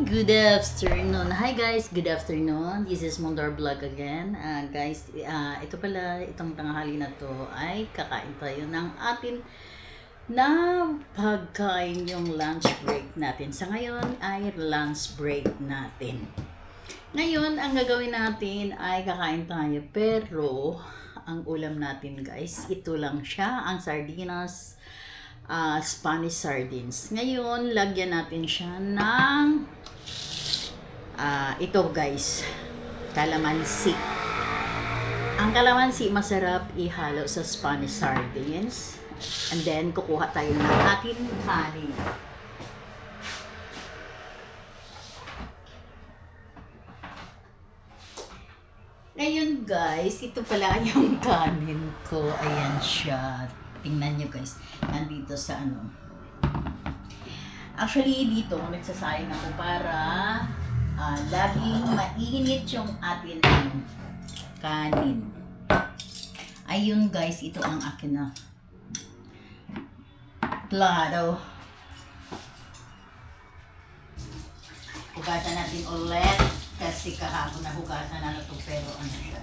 good afternoon. Hi guys, good afternoon. This is Mondor Vlog again. Ah, guys, ah, ito pala, itong tanghali na to ay kakain tayo ng atin na pagkain yung lunch break natin. Sa ngayon ay lunch break natin. Ngayon, ang gagawin natin ay kakain tayo pero ang ulam natin guys, ito lang siya, ang sardinas, ah, Spanish sardines. Ngayon, lagyan natin siya ng ah, ito guys, kalamansi. Ang kalamansi masarap ihalo sa Spanish sardines. And then, kukuha tayo ng ating kanin. Ngayon guys, ito pala yung kanin ko. Ayan siya. Tingnan nyo guys. Nandito sa ano. Actually, dito nagsasayang ako para ah, laging mainit yung atin ano, kanin. Ayun guys, ito ang akin na plato. Hugasan natin ulit kasi kahapon na hugasan na ito pero ano siya.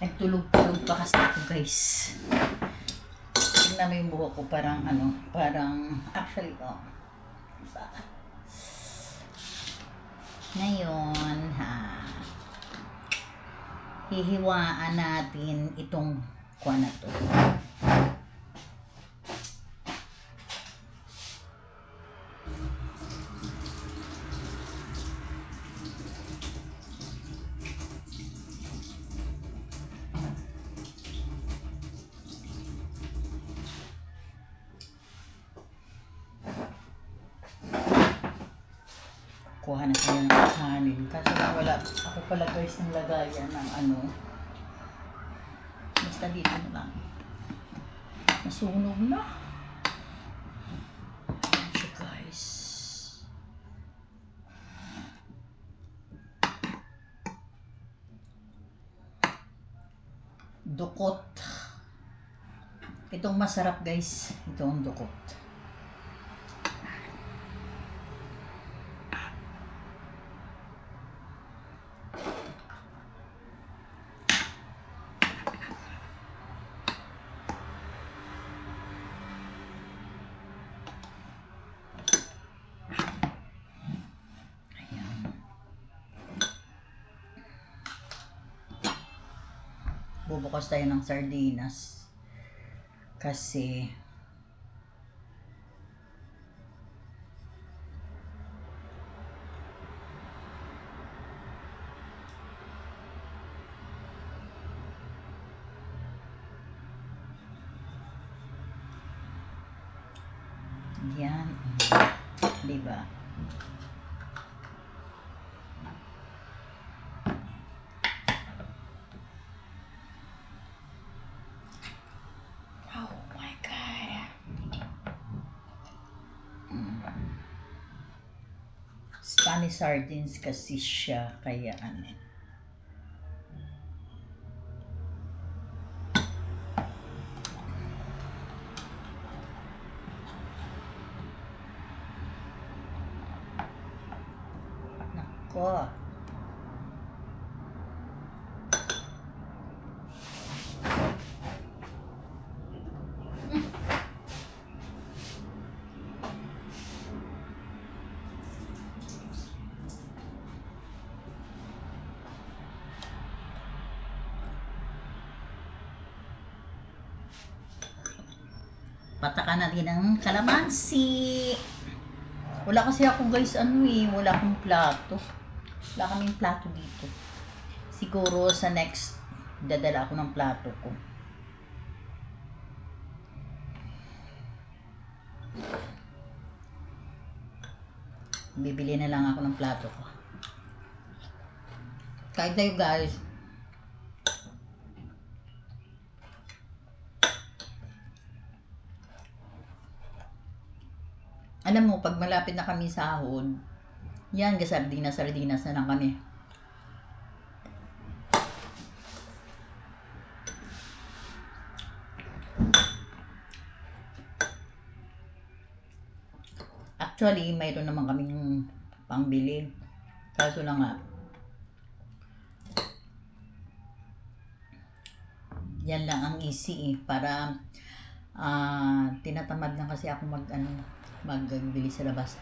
Nagtulog-tulog pa kasi ako guys. Tingnan mo yung buhok ko parang ano, parang actually oh. Diba? Ngayon, ha. Hihiwaan natin itong kuha na to. Kuha na tayo ng kanin. Kasi wala, ako pala guys ng lagayan ng ano. Basta dito na lang. Nasunog na. Guys. Dukot. Itong masarap guys. Ito ang dukot. Bubukas tayo ng sardinas. Kasi yan. Diba? Oh my God. Mm. Spanish sardines kasi siya, kaya ano. Nako. Patakan natin ng kalamansi. Wala kasi ako guys, ano eh, wala akong plato. Wala kaming plato dito. Siguro sa next, dadala ako ng plato ko. Bibili na lang ako ng plato ko. Kahit tayo guys. Alam mo, pag malapit na kami sa ahon, yan, gasardinas, sardinas na lang kami. Actually, mayroon naman kaming pangbili. Kaso na nga, yan lang ang easy eh, para ah tinatamad na kasi ako mag ano, magbili sa labas.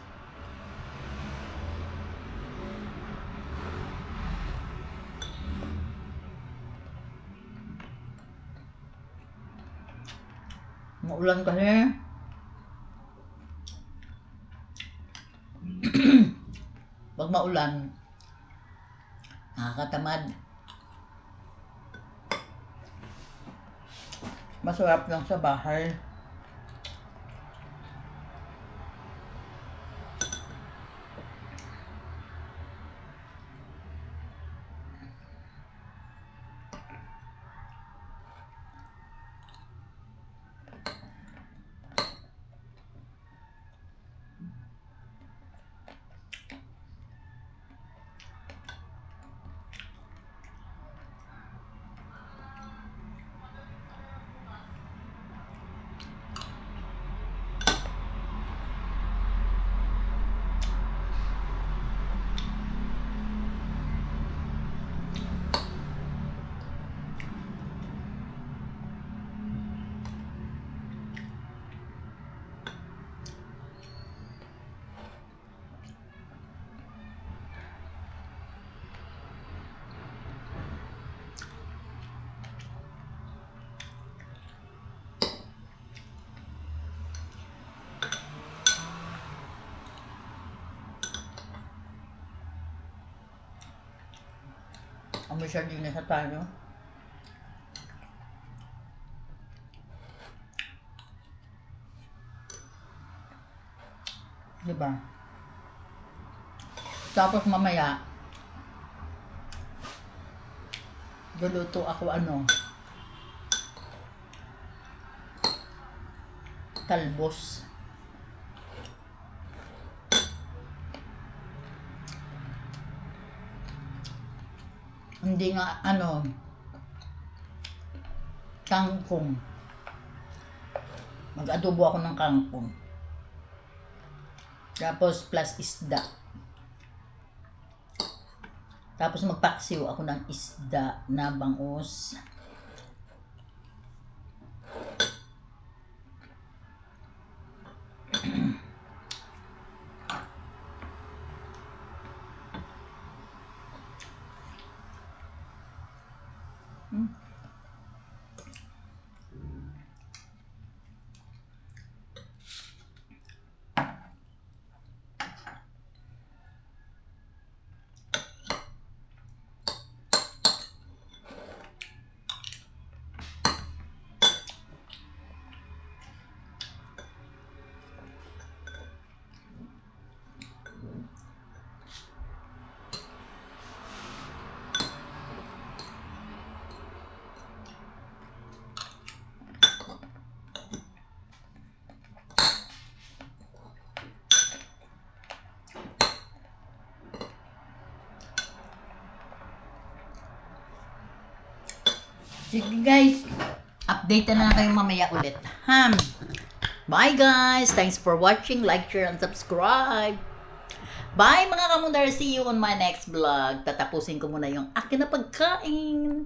Maulan kasi. Pag maulan, nakakatamad. Masarap lang sa bahay. Amoy sardinas na tayo. Diba? Tapos mamaya, luluto ako ano, talbos. Hindi nga, ano, kangkong. Mag-adobo ako ng kangkong. Tapos plus isda. Tapos magpaksiw ako ng isda na bangus. Mm-hmm. Sige guys, update na lang kayo mamaya ulit. Ha? Bye guys! Thanks for watching. Like, share, and subscribe. Bye mga kamundar! See you on my next vlog. Tatapusin ko muna yung akin na pagkain.